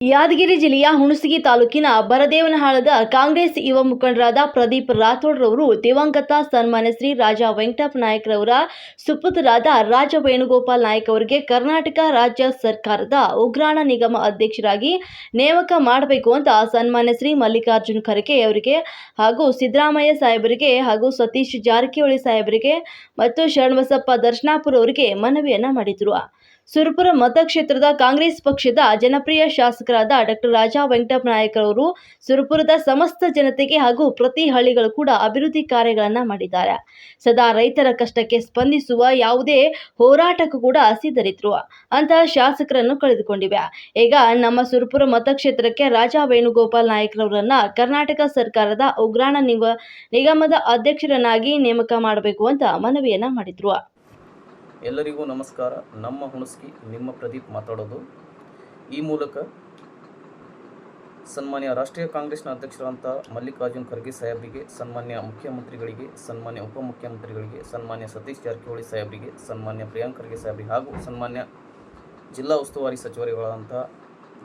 ಯಾದಗಿರಿ ಜಿಲ್ಲೆಯ ಹುಣಸಗಿ ತಾಲೂಕಿನ ಬರದೇವನಹಾಳದ ಕಾಂಗ್ರೆಸ್ ಯುವ ಮುಖಂಡರಾದ ಪ್ರದೀಪ್ ರಾಥೋಡ್ರವರು ದಿವಂಗತ ಸನ್ಮಾನ್ಯ ಶ್ರೀ ರಾಜ ವೆಂಕಟಪ್ಪ ನಾಯಕರವರ ಸುಪುತ್ರರಾದ ರಾಜ ವೇಣುಗೋಪಾಲ್ ನಾಯಕ್ ಅವರಿಗೆ ಕರ್ನಾಟಕ ರಾಜ್ಯ ಸರ್ಕಾರದ ಉಗ್ರಾಣ ನಿಗಮ ಅಧ್ಯಕ್ಷರಾಗಿ ನೇಮಕ ಮಾಡಬೇಕು ಅಂತ ಸನ್ಮಾನ್ಯ ಶ್ರೀ ಮಲ್ಲಿಕಾರ್ಜುನ್ ಖರ್ಗೆ ಅವರಿಗೆ ಹಾಗೂ ಸಿದ್ದರಾಮಯ್ಯ ಸಾಹೇಬರಿಗೆ ಹಾಗೂ ಸತೀಶ್ ಜಾರಕಿಹೊಳಿ ಸಾಹೇಬರಿಗೆ ಮತ್ತು ಶರಣಬಸಪ್ಪ ದರ್ಶನಾಪುರ ಅವರಿಗೆ ಮನವಿಯನ್ನ ಮಾಡಿದರು. ಸುರಪುರ ಮತಕ್ಷೇತ್ರದ ಕಾಂಗ್ರೆಸ್ ಪಕ್ಷದ ಜನಪ್ರಿಯ ಶಾಸಕರಾದ ಡಾಕ್ಟರ್ ರಾಜಾ ವೆಂಕಟಪ್ಪ ನಾಯಕ್ ಅವರು ಸುರಪುರದ ಸಮಸ್ತ ಜನತೆಗೆ ಹಾಗೂ ಪ್ರತಿ ಹಳ್ಳಿಗಳು ಕೂಡ ಅಭಿವೃದ್ಧಿ ಕಾರ್ಯಗಳನ್ನು ಮಾಡಿದ್ದಾರೆ. ಸದಾ ರೈತರ ಕಷ್ಟಕ್ಕೆ ಸ್ಪಂದಿಸುವ ಯಾವುದೇ ಹೋರಾಟಕ್ಕೂ ಕೂಡ ಸಿದ್ಧರಿದ್ರು. ಅಂತಹ ಶಾಸಕರನ್ನು ಕಳೆದುಕೊಂಡಿವೆ. ಈಗ ನಮ್ಮ ಸುರಪುರ ಮತಕ್ಷೇತ್ರಕ್ಕೆ ರಾಜಾ ವೇಣುಗೋಪಾಲ್ ನಾಯಕರವರನ್ನ ಕರ್ನಾಟಕ ಸರ್ಕಾರದ ಉಗ್ರಾಣ ನಿಗ ನಿಗಮದ ಅಧ್ಯಕ್ಷರನ್ನಾಗಿ ನೇಮಕ ಮಾಡಬೇಕು ಅಂತ ಮನವಿಯನ್ನ ಮಾಡಿದ್ರು. ಎಲ್ಲರಿಗೂ ನಮಸ್ಕಾರ. ನಮ್ಮ ಹುಣಸ್ಕಿ, ನಿಮ್ಮ ಪ್ರದೀಪ್ ಮಾತಾಡೋದು. ಈ ಮೂಲಕ ಸನ್ಮಾನ್ಯ ರಾಷ್ಟ್ರೀಯ ಕಾಂಗ್ರೆಸ್ನ ಅಧ್ಯಕ್ಷರಾದಂಥ ಮಲ್ಲಿಕಾರ್ಜುನ್ ಖರ್ಗೆ ಸಾಹೇಬರಿಗೆ, ಸನ್ಮಾನ್ಯ ಮುಖ್ಯಮಂತ್ರಿಗಳಿಗೆ, ಸನ್ಮಾನ್ಯ ಉಪಮುಖ್ಯಮಂತ್ರಿಗಳಿಗೆ, ಸನ್ಮಾನ್ಯ ಸತೀಶ್ ಜಾರಕಿಹೊಳಿ ಸಾಹೇಬರಿಗೆ, ಸನ್ಮಾನ್ಯ ಪ್ರಿಯಾಂಕ್ ಖರ್ಗೆ ಸಾಹೇಬರಿಗೆ ಹಾಗೂ ಸನ್ಮಾನ್ಯ ಜಿಲ್ಲಾ ಉಸ್ತುವಾರಿ ಸಚಿವರುಗಳಾದಂಥ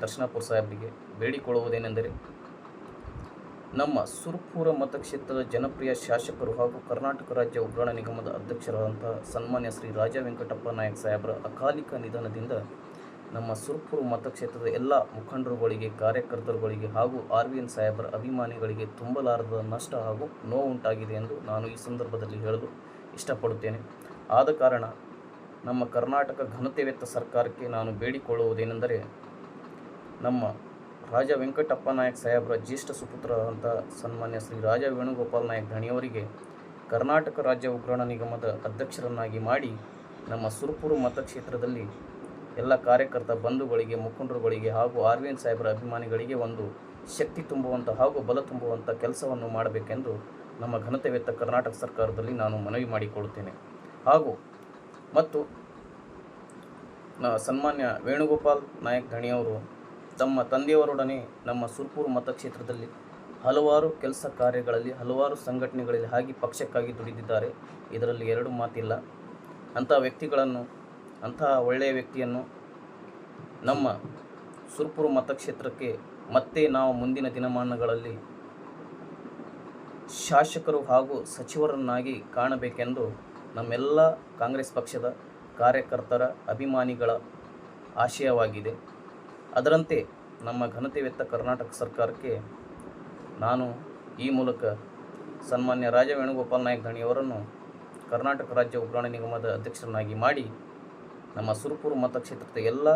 ದರ್ಶನಾಪುರ್ ಸಾಹೇಬರಿಗೆ ಬೇಡಿಕೊಳ್ಳುವುದೇನೆಂದರೆ ನಮ್ಮ ಸುರ್ಪುರ ಮತಕ್ಷೇತ್ರದ ಜನಪ್ರಿಯ ಶಾಸಕರು ಹಾಗೂ ಕರ್ನಾಟಕ ರಾಜ್ಯ ಉಗ್ರಾಣ ನಿಗಮದ ಅಧ್ಯಕ್ಷರಾದಂಥ ಸನ್ಮಾನ್ಯ ಶ್ರೀ ರಾಜ ವೆಂಕಟಪ್ಪ ನಾಯಕ್ ಸಾಹೇಬರ ಅಕಾಲಿಕ ನಿಧನದಿಂದ ನಮ್ಮ ಸುರ್ಪುರ ಮತಕ್ಷೇತ್ರದ ಎಲ್ಲ ಮುಖಂಡರುಗಳಿಗೆ, ಕಾರ್ಯಕರ್ತರುಗಳಿಗೆ ಹಾಗೂ ಆರ್ ವಿ ಎನ್ ಸಾಹೇಬರ ಅಭಿಮಾನಿಗಳಿಗೆ ತುಂಬಲಾರದ ನಷ್ಟ ಹಾಗೂ ನೋವುಂಟಾಗಿದೆ ಎಂದು ನಾನು ಈ ಸಂದರ್ಭದಲ್ಲಿ ಹೇಳಲು ಇಷ್ಟಪಡುತ್ತೇನೆ. ಆದ ಕಾರಣ ನಮ್ಮ ಕರ್ನಾಟಕ ಘನತೆವೆತ್ತ ಸರ್ಕಾರಕ್ಕೆ ನಾನು ಬೇಡಿಕೊಳ್ಳುವುದೇನೆಂದರೆ, ನಮ್ಮ ರಾಜ ವೆಂಕಟಪ್ಪ ನಾಯಕ್ ಸಾಹೇಬರ ಜ್ಯೇಷ್ಠ ಸುಪುತ್ರರಾದಂಥ ಸನ್ಮಾನ್ಯ ಶ್ರೀ ರಾಜ ವೇಣುಗೋಪಾಲ್ ನಾಯಕ್ ಧಣಿಯವರಿಗೆ ಕರ್ನಾಟಕ ರಾಜ್ಯ ಉಗ್ರಾಣ ನಿಗಮದ ಅಧ್ಯಕ್ಷರನ್ನಾಗಿ ಮಾಡಿ ನಮ್ಮ ಸುರಪುರ ಮತಕ್ಷೇತ್ರದಲ್ಲಿ ಎಲ್ಲ ಕಾರ್ಯಕರ್ತ ಬಂಧುಗಳಿಗೆ, ಮುಖಂಡರುಗಳಿಗೆ ಹಾಗೂ ಆರ್ ವಿ ಸಾಹೇಬರ ಅಭಿಮಾನಿಗಳಿಗೆ ಒಂದು ಶಕ್ತಿ ತುಂಬುವಂಥ ಹಾಗೂ ಬಲ ತುಂಬುವಂಥ ಕೆಲಸವನ್ನು ಮಾಡಬೇಕೆಂದು ನಮ್ಮ ಘನತೆವೆತ್ತ ಕರ್ನಾಟಕ ಸರ್ಕಾರದಲ್ಲಿ ನಾನು ಮನವಿ ಮಾಡಿಕೊಳ್ಳುತ್ತೇನೆ. ಹಾಗೂ ಮತ್ತು ಸನ್ಮಾನ್ಯ ವೇಣುಗೋಪಾಲ್ ನಾಯಕ್ ಧಣಿಯವರು ತಮ್ಮ ತಂದೆಯವರೊಡನೆ ನಮ್ಮ ಸುರ್ಪುರ್ ಮತಕ್ಷೇತ್ರದಲ್ಲಿ ಹಲವಾರು ಕೆಲಸ ಕಾರ್ಯಗಳಲ್ಲಿ, ಹಲವಾರು ಸಂಘಟನೆಗಳಲ್ಲಿ ಹಾಗೆ ಪಕ್ಷಕ್ಕಾಗಿ ದುಡಿದಿದ್ದಾರೆ. ಇದರಲ್ಲಿ ಎರಡು ಮಾತಿಲ್ಲ. ಅಂಥ ವ್ಯಕ್ತಿಗಳನ್ನು ಅಂತಹ ಒಳ್ಳೆಯ ವ್ಯಕ್ತಿಯನ್ನು ನಮ್ಮ ಸುರ್ಪುರ್ ಮತಕ್ಷೇತ್ರಕ್ಕೆ ಮತ್ತೆ ನಾವು ಮುಂದಿನ ದಿನಮಾನಗಳಲ್ಲಿ ಶಾಸಕರು ಹಾಗೂ ಸಚಿವರನ್ನಾಗಿ ಕಾಣಬೇಕೆಂದು ನಮ್ಮೆಲ್ಲ ಕಾಂಗ್ರೆಸ್ ಪಕ್ಷದ ಕಾರ್ಯಕರ್ತರ ಅಭಿಮಾನಿಗಳ ಆಶಯವಾಗಿದೆ. ಅದರಂತೆ ನಮ್ಮ ಘನತೆವೆತ್ತ ಕರ್ನಾಟಕ ಸರ್ಕಾರಕ್ಕೆ ನಾನು ಈ ಮೂಲಕ ಸನ್ಮಾನ್ಯ ರಾಜ ವೇಣುಗೋಪಾಲ್ ನಾಯಕ್ ದಣಿಯವರನ್ನು ಕರ್ನಾಟಕ ರಾಜ್ಯ ಉಗ್ರಾಣ ನಿಗಮದ ಅಧ್ಯಕ್ಷರನ್ನಾಗಿ ಮಾಡಿ ನಮ್ಮ ಸುರಪುರ ಮತಕ್ಷೇತ್ರದ ಎಲ್ಲ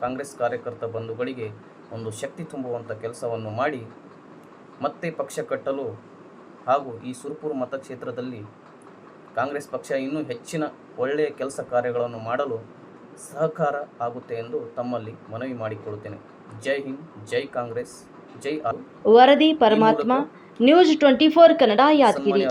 ಕಾಂಗ್ರೆಸ್ ಕಾರ್ಯಕರ್ತ ಬಂಧುಗಳಿಗೆ ಒಂದು ಶಕ್ತಿ ತುಂಬುವಂಥ ಕೆಲಸವನ್ನು ಮಾಡಿ ಮತ್ತೆ ಪಕ್ಷ ಕಟ್ಟಲು ಹಾಗೂ ಈ ಸುರಪುರ ಮತಕ್ಷೇತ್ರದಲ್ಲಿ ಕಾಂಗ್ರೆಸ್ ಪಕ್ಷ ಇನ್ನೂ ಹೆಚ್ಚಿನ ಒಳ್ಳೆಯ ಕೆಲಸ ಕಾರ್ಯಗಳನ್ನು ಮಾಡಲು ಸಹಕಾರ ಆಗುತ್ತೆ ಎಂದು ತಮ್ಮಲ್ಲಿ ಮನವಿ ಮಾಡಿಕೊಳ್ಳುತ್ತೇನೆ. ಜೈ ಹಿಂದ್ ಜೈ ಕಾಂಗ್ರೆಸ್ ಜೈ ವರದಿ ಪರಮಾತ್ಮ news twenty four Kannada Yadgiri.